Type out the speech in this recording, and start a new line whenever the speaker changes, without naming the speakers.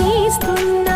చేస్తున్నా.